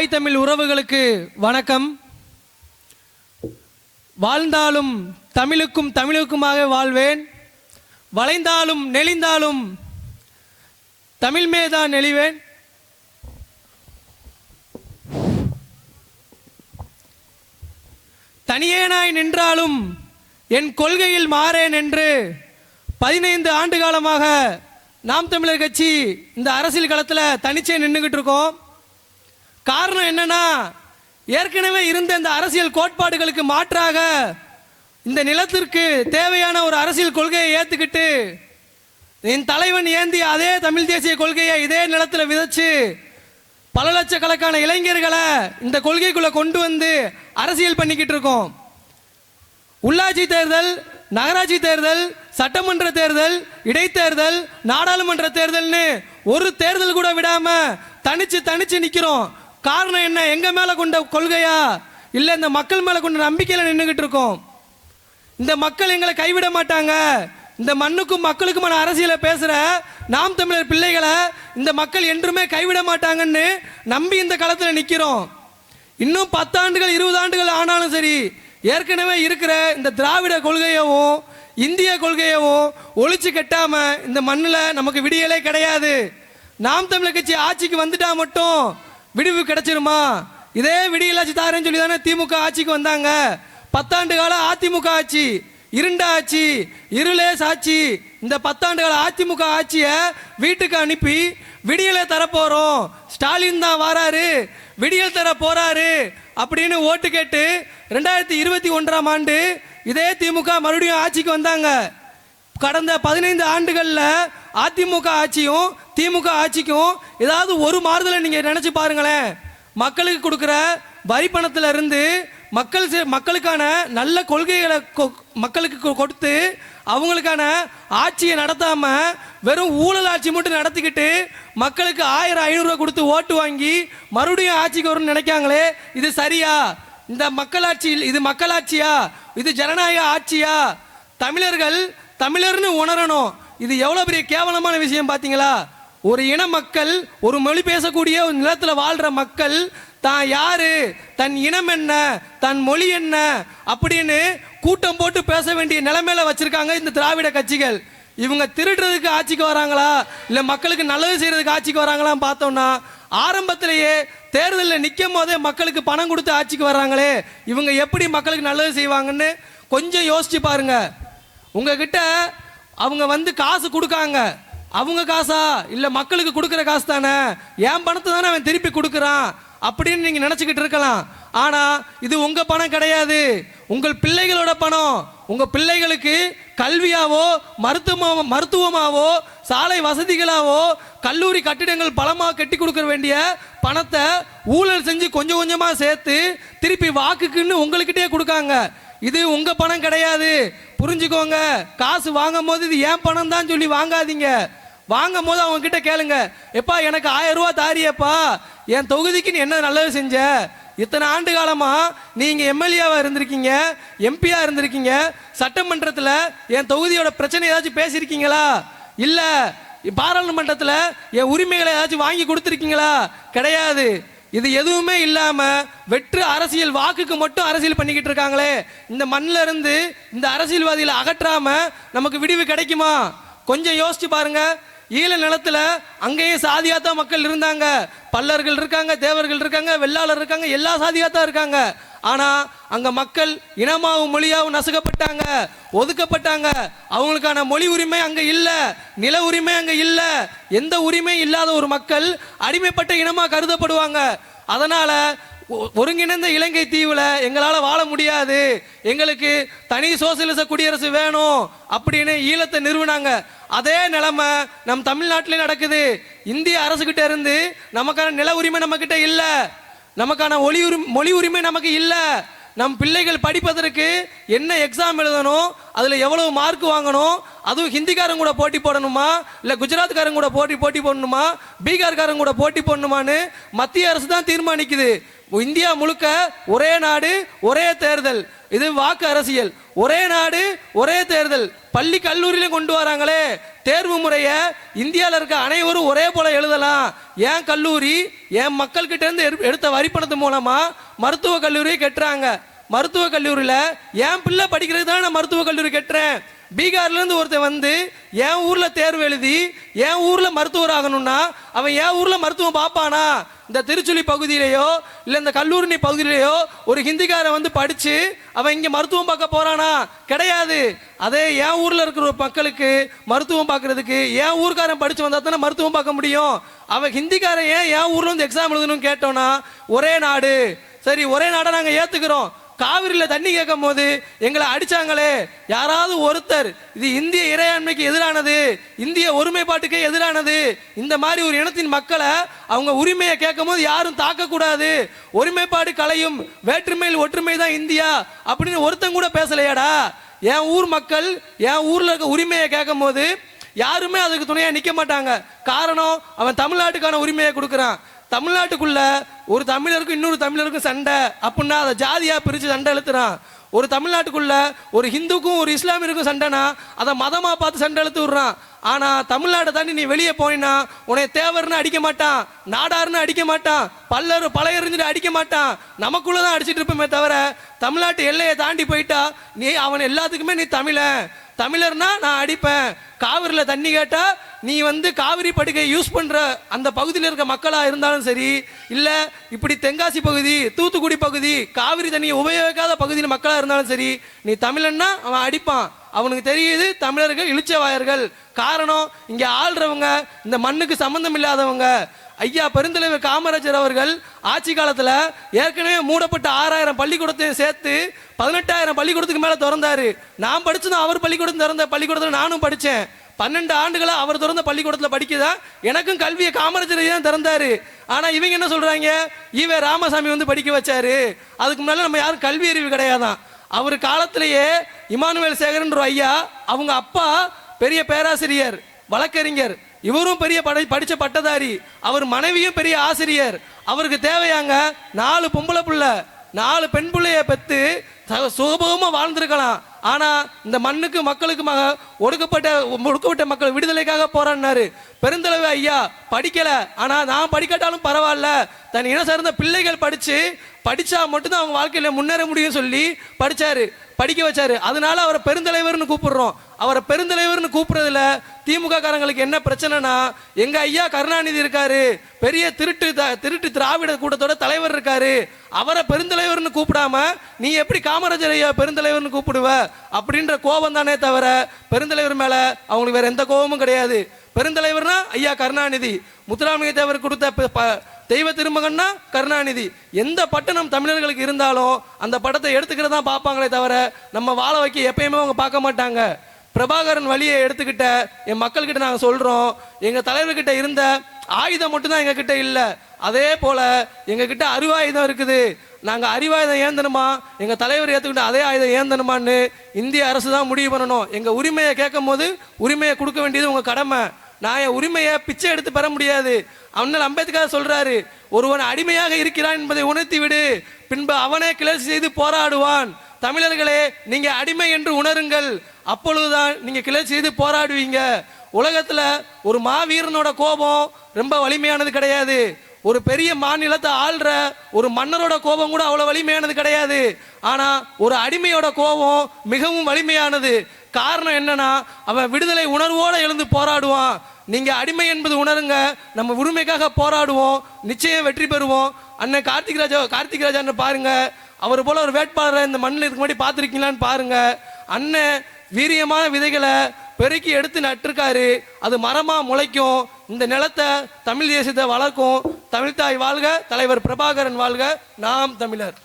தாய் தமிழ் உறவுகளுக்கு வணக்கம். வாழ்ந்தாலும் தமிழுக்கும் தமிழுக்குமாக வாழ்வேன். வளைந்தாலும் நெளிந்தாலும் தமிழ் மேதான் நெளிவேன். தனியேனாய் நின்றாலும் என் கொள்கையில் மாறேன் என்று பதினைந்து ஆண்டு காலமாக நாம் தமிழர் கட்சி இந்த அரசியல் களத்தில் தனிச்சே நின்றுக்கிட்டு இருக்கோம். என்னன்னா ஏற்கனவே இருந்த இந்த அரசியல் கோட்பாடுகளுக்கு மாற்றாக இந்த நிலத்திற்கு தேவையான ஒரு அரசியல் கொள்கையை ஏற்றுக்கிட்டு என் தலைவன் ஏந்திய அதே தமிழ் தேசிய கொள்கையை இதே நிலத்தில் விதைச்சு பல லட்சக்கணக்கான இளைஞர்களை இந்த கொள்கைக்குள்ள கொண்டு வந்து அரசியல் பண்ணிக்கிட்டு இருக்கோம். உள்ளாட்சி தேர்தல் நகராட்சி தேர்தல் சட்டமன்ற தேர்தல் இடைத்தேர்தல் நாடாளுமன்ற தேர்தல்னு ஒரு தேர்தல் கூட விடாம தனிச்சு தனிச்சு நிக்கிறோம். காரணம் என்ன? எங்க மேல கொண்ட கொள்கையா? இல்ல இந்த மக்கள் மேல கொண்ட நம்பிக்கையில நின்றுக்கிட்டு இருக்கோம். இந்த மக்கள் எங்களை கைவிட மாட்டாங்க. இந்த மண்ணுக்கும் மக்களுக்குமான அரசியலை பேசுற நாம் தமிழர் பிள்ளைகளை இந்த மக்கள் என்றுமே கைவிட மாட்டாங்கன்னு நம்பி இந்த காலத்தில் நிற்கிறோம் இன்னும் பத்தாண்டுகள் இருபது ஆண்டுகள் ஆனாலும் சரி ஏற்கனவே இருக்கிற இந்த திராவிட கொள்கையவும் இந்திய கொள்கையவும் ஒழிச்சு கட்டாம இந்த மண்ணில் நமக்கு விடியலே கிடையாது. நாம் தமிழர் கட்சி ஆட்சிக்கு வந்துட்டா மட்டும் விடுவு கிடைச்சிருமா? இதே விடியலாச்சு தாரேன்னு சொல்லி தானே திமுக ஆட்சிக்கு வந்தாங்க. பத்தாண்டு கால அதிமுக ஆட்சி இருண்ட ஆட்சி இருளே சாட்சி. இந்த பத்தாண்டு கால அதிமுக ஆட்சியை வீட்டுக்கு அனுப்பி விடியலை தரப்போகிறோம் ஸ்டாலின் தான் வாராரு விடியல் தர போறாரு அப்படின்னு ஓட்டு கேட்டு ரெண்டாயிரத்தி இருபத்தி ஒன்றாம் ஆண்டு இதே திமுக மறுபடியும் ஆட்சிக்கு வந்தாங்க. கடந்த பதினைந்து ஆண்டுகளில் அதிமுக ஆட்சியும் திமுக ஆட்சிக்கும் ஏதாவது ஒரு மாறுதலை நீங்கள் நினச்சி பாருங்களேன். மக்களுக்கு கொடுக்குற வரி பணத்தில் இருந்து மக்கள் செ- மக்களுக்கான நல்ல கொள்கைகளை கொ- மக்களுக்கு கொடுத்து அவங்களுக்கான ஆட்சியை நடத்தாம வெறும் ஊழல் ஆட்சி மட்டும் நடத்திக்கிட்டு மக்களுக்கு ஆயிரம் ஐநூறுரூவா கொடுத்து ஓட்டு வாங்கி மறுபடியும் ஆட்சிக்கு வரும்னு நினைக்காங்களே இது சரியா? இந்த மக்களாட்சி இது மக்களாட்சியா? இது ஜனநாயக ஆட்சியா? தமிழர்கள் தமிழர்னு உணரணும். இது எவ்வளோ பெரிய கேவலமான விஷயம் பார்த்தீங்களா ஒரு இன மக்கள் ஒரு மொழி பேசக்கூடிய ஒரு நிலத்தில் வாழ்கிற மக்கள் தான் யாரு? தன் இனம் என்ன? தன் மொழி என்ன? அப்படின்னு கூட்டம் போட்டு பேச வேண்டிய நிலைமையில வச்சிருக்காங்க இந்த திராவிட கட்சிகள். இவங்க திருடுறதுக்கு ஆட்சிக்கு வராங்களா? இல்லை மக்களுக்கு நல்லது செய்யறதுக்கு ஆட்சிக்கு வராங்களான்னு பார்த்தோம்னா ஆரம்பத்திலேயே தேர்தலில் நிற்கும் போதே மக்களுக்கு பணம் கொடுத்து ஆட்சிக்கு வர்றாங்களே. இவங்க எப்படி மக்களுக்கு நல்லது செய்வாங்கன்னு கொஞ்சம் யோசிச்சு பாருங்க. உங்ககிட்ட அவங்க வந்து காசு கொடுக்காங்க. அவங்க காசா? இல்லை மக்களுக்கு கொடுக்குற காசு தானே? என் பணத்தை தானே அவன் திருப்பி கொடுக்குறான். அப்படின்னு நீங்கள் நினச்சிக்கிட்டு இருக்கலாம். ஆனால் இது உங்கள் பணம் கிடையாது. உங்கள் பிள்ளைகளோட பணம். உங்கள் பிள்ளைகளுக்கு கல்வியாவோ மருத்துவ மருத்துவமாவோ சாலை வசதிகளாவோ கல்லூரி கட்டிடங்கள் பலமாக கட்டி கொடுக்க வேண்டிய பணத்தை ஊழல் செஞ்சு கொஞ்சம் கொஞ்சமாக சேர்த்து திருப்பி வாக்குக்குன்னு உங்கள்கிட்டயே கொடுக்காங்க. இது உங்க பணம் கிடையாது. புரிஞ்சுக்கோங்க. காசு வாங்கும் போது இது ஏன் பணம் தான் சொல்லி வாங்காதீங்க. வாங்கும் போது அவங்க கிட்ட கேளுங்க. எப்பா எனக்கு ஆயிரம் ரூபா தாரியப்பா. என் தொகுதிக்கு நீ என்ன நல்லது செஞ்ச? இத்தனை ஆண்டு காலமா நீங்க எம்எல்ஏவா இருந்திருக்கீங்க எம்பியா இருந்திருக்கீங்க. சட்டமன்றத்தில் என் தொகுதியோட பிரச்சனை ஏதாச்சும் பேசியிருக்கீங்களா? இல்ல பாராளுமன்றத்தில் என் உரிமைகளை ஏதாச்சும் வாங்கி கொடுத்துருக்கீங்களா? கிடையாது. இது எதுவுமே இல்லாம வெற்று அரசியல் வாக்குக்கு மட்டும் அரசியல் பண்ணிக்கிட்டு இருக்காங்களே. இந்த மண்ணில் இருந்து இந்த அரசியல்வாதிகளை அகற்றாம நமக்கு விடிவு கிடைக்குமா? கொஞ்சம் யோசிச்சு பாருங்க. ஈழ நிலத்துல அங்கேயும் சாதியாத்தான் மக்கள் இருந்தாங்க. பல்லர்கள் இருக்காங்க தேவர்கள் இருக்காங்க வெள்ளாளர் இருக்காங்க எல்லா சாதியாத்தான் இருக்காங்க. ஆனால் அங்கே மக்கள் இனமாவும் மொழியாகவும் நசுக்கப்பட்டாங்க ஒதுக்கப்பட்டாங்க. அவங்களுக்கான மொழி உரிமை அங்கே இல்லை நில உரிமை அங்கே இல்லை. எந்த உரிமையும் இல்லாத ஒரு மக்கள் அடிமைப்பட்ட இனமாக கருதப்படுவாங்க. அதனால் ஒ- ஒருங்கிணைந்த இலங்கை தீவில் எங்களால் வாழ முடியாது. எங்களுக்கு தனி சோசியலிச குடியரசு வேணும் அப்படின்னு ஈழத்தை நிறுவினாங்க. அதே நிலைமை நம் தமிழ்நாட்டிலே நடக்குது. இந்திய அரசு இருந்து நமக்கான நில உரிமை நம்மக்கிட்ட இல்லை. நமக்கான ஒளி உரிமை மொழி உரிமை நமக்கு இல்லை. நம் பிள்ளைகள் படிப்பதற்கு என்ன எக்ஸாம் எழுதணும் அதில் எவ்வளவு மார்க் வாங்கணும் அதுவும் ஹிந்திக்காரங்க கூட போட்டி போடணுமா? இல்லை குஜராத்காரங்க கூட போட்டி போட்டி போடணுமா? பீகார்காரங்க கூட போட்டி போடணுமான்னு மத்திய அரசு தான் தீர்மானிக்குது. இந்தியா முழுக்க ஒரே நாடு ஒரே தேர்தல். இது வாக்கு அரசியல். ஒரே நாடு ஒரே தேர்தல். பள்ளி கல்லூரியிலும் கொண்டு வராங்களே. தேர்வு முறையை இந்தியாவில் இருக்க அனைவரும் ஒரே போல எழுதலாம். ஏன் கல்லூரி என் மக்கள்கிட்ட இருந்து எடு- எடுத்த வரிப்பணத்து மூலமாக மருத்துவக் கல்லூரியை கட்டுறாங்க. மருத்துவக் கல்லூரியில் என் பிள்ளை படிக்கிறது தான் நான் மருத்துவக் கல்லூரி கட்டுறேன். பீகார்லேருந்து ஒருத்தன் வந்து என் ஊரில் தேர்வு எழுதி என் ஊரில் மருத்துவர் ஆகணும்னா அவன் என் ஊரில் மருத்துவம் பார்ப்பானா? இந்த திருச்சுழி பகுதியிலேயோ இல்லை இந்த கல்லூரணி பகுதியிலேயோ ஒரு ஹிந்திக்காரன் வந்து படித்து அவன் இங்கே மருத்துவம் பார்க்க போகிறானா கிடையாது. அதே என் ஊரில் இருக்கிற ஒரு மக்களுக்கு மருத்துவம் பார்க்கறதுக்கு என் ஊர்க்காரன் படித்து வந்தால் தானே மருத்துவம் பார்க்க முடியும்? அவன் ஹிந்திக்காரன் ஏன் என் ஊரில் வந்து எக்ஸாம் எழுதணும்னு கேட்டோன்னா ஒரே நாடு. சரி ஒரே நாடை நாங்கள் ஏற்றுக்கிறோம் காவிரியில் தண்ணி கேட்கும் போது எங்களை அடிச்சாங்களே. யாராவது ஒருத்தர் இது இந்திய இறையாண்மைக்கு எதிரானது இந்திய ஒருமைப்பாட்டுக்கே எதிரானது இந்த மாதிரி ஒரு இனத்தின் மக்களை அவங்க உரிமையை கேட்கும் போது யாரும் தாக்கக்கூடாது. ஒருமைப்பாடு கலையும் வேற்றுமையில் ஒற்றுமை தான் இந்தியா அப்படின்னு ஒருத்தன் கூட பேசலையாடா. என் ஊர் மக்கள் என் ஊரில் இருக்க உரிமையை கேட்கும் போது யாருமே அதுக்கு துணையாக நிற்க மாட்டாங்க. காரணம் அவன் தமிழ்நாட்டுக்கான உரிமையை கொடுக்குறான். தமிழ்நாட்டுக்குள்ள ஒரு தமிழருக்கும் இன்னொரு தமிழருக்கும் சண்டை அப்படின்னா அதை ஜாதியாக பிரித்து சண்டை எழுத்துறான். ஒரு தமிழ்நாட்டுக்குள்ள ஒரு ஹிந்துக்கும் ஒரு இஸ்லாமியருக்கும் சண்டைனா அதை மதமாக பார்த்து சண்டை இழுத்து விடுறான். ஆனால் தமிழ்நாட்டை தாண்டி நீ வெளியே போயினா உன்னை தேவர்னு அடிக்க மாட்டான் நாடாருன்னு அடிக்க மாட்டான் பல்லர் பழையறிஞ்சிட்டு அடிக்க மாட்டான். நமக்குள்ளே தான் அடிச்சிட்டு இருப்போமே தவிர தமிழ்நாட்டு எல்லையை தாண்டி போயிட்டா நீ அவன் எல்லாத்துக்குமே நீ தமிழன். தமிழர்னா நான் அடிப்பேன். காவிரியில் தண்ணி கேட்டால் நீ வந்து காவிரி படுகை யூஸ் பண்ணுற அந்த பகுதியில் இருக்க மக்களாக இருந்தாலும் சரி இல்லை இப்படி தென்காசி பகுதி தூத்துக்குடி பகுதி காவிரி தண்ணியை உபயோகிக்காத பகுதியில் மக்களாக இருந்தாலும் சரி நீ தமிழன்னா அவன் அடிப்பான். அவனுக்கு தெரியுது தமிழர்கள் இழிச்சவாயர்கள். காரணம் இங்கே ஆள்றவங்க இந்த மண்ணுக்கு சம்மந்தம் இல்லாதவங்க. ஐயா பெருந்தலைவர் காமராஜர் அவர்கள் ஆட்சி காலத்தில் ஏற்கனவே மூடப்பட்ட ஆறாயிரம் பள்ளிக்கூடத்தையும் சேர்த்து பதினெட்டாயிரம் பள்ளிக்கூடத்துக்கு மேலே திறந்தாரு. நான் படிச்சதும் அவர் பள்ளிக்கூடம் திறந்த பள்ளிக்கூடத்தில் நானும் படித்தேன் பன்னெண்டு ஆண்டுகளா அவர் திறந்த பள்ளிக்கூடத்துல படிக்குதா? எனக்கும் கல்வியை காமராஜர் தான் திறந்தாரு. ஆனா இவங்க என்ன சொல்றாங்க? ஈவே ராமசாமி வந்து படிக்க வச்சாரு. அதுக்கு முன்னால நம்ம யாரும் கல்வி அறிவு கிடையாதான். அவர் காலத்திலேயே இமானுவேல் சேகரன்ற ஐயா அவங்க அப்பா பெரிய பேராசிரியர் வழக்கறிஞர். இவரும் பெரிய படை படிச்ச பட்டதாரி. அவர் மனைவியும் பெரிய ஆசிரியர். அவருக்கு தேவையாங்க நாலு பொம்பளை பிள்ளை. நாலு பெண் பிள்ளைய பெற்று சுகபோகமாக சுகபோகமா வாழ்ந்திருக்கலாம். ஆனால் இந்த மண்ணுக்கு மக்களுக்கு மக ஒடுக்கப்பட்ட ஒடுக்கப்பட்ட மக்கள் விடுதலைக்காக போராடினாரு. பெருந்தளவு ஐயா படிக்கலை. ஆனால் நான் படிக்கட்டாலும் பரவாயில்ல. தன் இன சார்ந்த பிள்ளைகள் படித்து படித்தா மட்டும்தான் அவங்க வாழ்க்கையில் முன்னேற முடியும் சொல்லி படித்தாரு படிக்க வச்சாரு. அதனால அவரை பெருந்தலைவர்னு கூப்பிடுறோம். அவரை பெருந்தலைவர்னு கூப்பிடுறதுல திமுக காரங்களுக்கு என்ன பிரச்சனைனா எங்க ஐயா கருணாநிதி இருக்காரு பெரிய திருட்டு த- திருட்டு திராவிட கூட்டத்தோட தலைவர் இருக்காரு. அவரை பெருந்தலைவர்னு கூப்பிடாம நீ எப்படி காமராஜர் ஐயா பெருந்தலைவர்னு கூப்பிடுவ? அப்படின்ற கோபம் தானே தவிர பெருந்தலைவர் மேல அவங்களுக்கு வேற எந்த கோபமும் கிடையாது. பெருந்தலைவர்னா ஐயா கருணாநிதி. முத்துராமலிங்க தேவர் கொடுத்த ப- தெய்வ திருமகன்னா கருணாநிதி. எந்த பட்டணம் தமிழர்களுக்கு இருந்தாலும் அந்த படத்தை எடுத்துக்கிட்டு தான் பார்ப்பாங்களே தவிர நம்ம வாழ வைக்க எப்பயுமே அவங்க பார்க்க மாட்டாங்க. பிரபாகரன் வழியை எடுத்துக்கிட்ட என் மக்கள்கிட்ட நாங்கள் சொல்கிறோம் எங்கள் தலைவர்கிட்ட இருந்த ஆயுதம் மட்டும்தான் எங்ககிட்ட இல்லை. அதே போல் எங்ககிட்ட அருவாயுதம் இருக்குது. நாங்கள் அறிவாயுதம் ஏந்தணுமா? எங்கள் தலைவர் ஏத்துக்கிட்ட அதே ஆயுதம் ஏந்தணுமான்னு இந்திய அரசு தான் முடிவு பண்ணணும். எங்கள் உரிமையை கேட்கும் போது உரிமையை கொடுக்க வேண்டியது உங்கள் கடமை. நான் என் உரிமையை பிச்சை எடுத்து பெற முடியாது. அண்ணல் அம்பேத்கர் சொல்றாரு ஒருவன் அடிமையாக இருக்கிறான் என்பதை உணர்த்தி விடு. பின்பு அவனே கிளர்ச்சி செய்து போராடுவான். தமிழர்களே நீங்க அடிமை என்று உணருங்கள். அப்பொழுதுதான் நீங்க கிளர்ச்சி செய்து போராடுவீங்க. உலகத்துல ஒரு மாவீரனோட கோபம் ரொம்ப வலிமையானது கிடையாது. ஒரு பெரிய மாநிலத்தை ஆள்ற ஒரு மன்னரோட கோபம் கூட அவ்வளவு வலிமையானது கிடையாது. ஆனா ஒரு அடிமையோட கோபம் மிகவும் வலிமையானது. காரணம் என்னன்னா அவன் விடுதலை உணர்வோட எழுந்து போராடுவான். நீங்கள் அடிமை என்பது உணருங்க. நம்ம உரிமைக்காக போராடுவோம். நிச்சயம் வெற்றி பெறுவோம். அண்ணன் கார்த்திக் ராஜா கார்த்திக் ராஜான்னு பாருங்க. அவர் போல ஒரு வேட்பாளரை இந்த மண்ணில் இதுக்கு முன்னாடி பார்த்துருக்கீங்களான்னு பாருங்க. அண்ணன் வீரியமான விதைகளை பெருக்கி எடுத்து நட்டிருக்காரு. அது மரமாக முளைக்கும். இந்த நிலத்தை தமிழ் தேசத்தை வளர்க்கும். தமிழ்தாய் வாழ்க தலைவர் பிரபாகரன் வாழ்க. நாம் தமிழர்.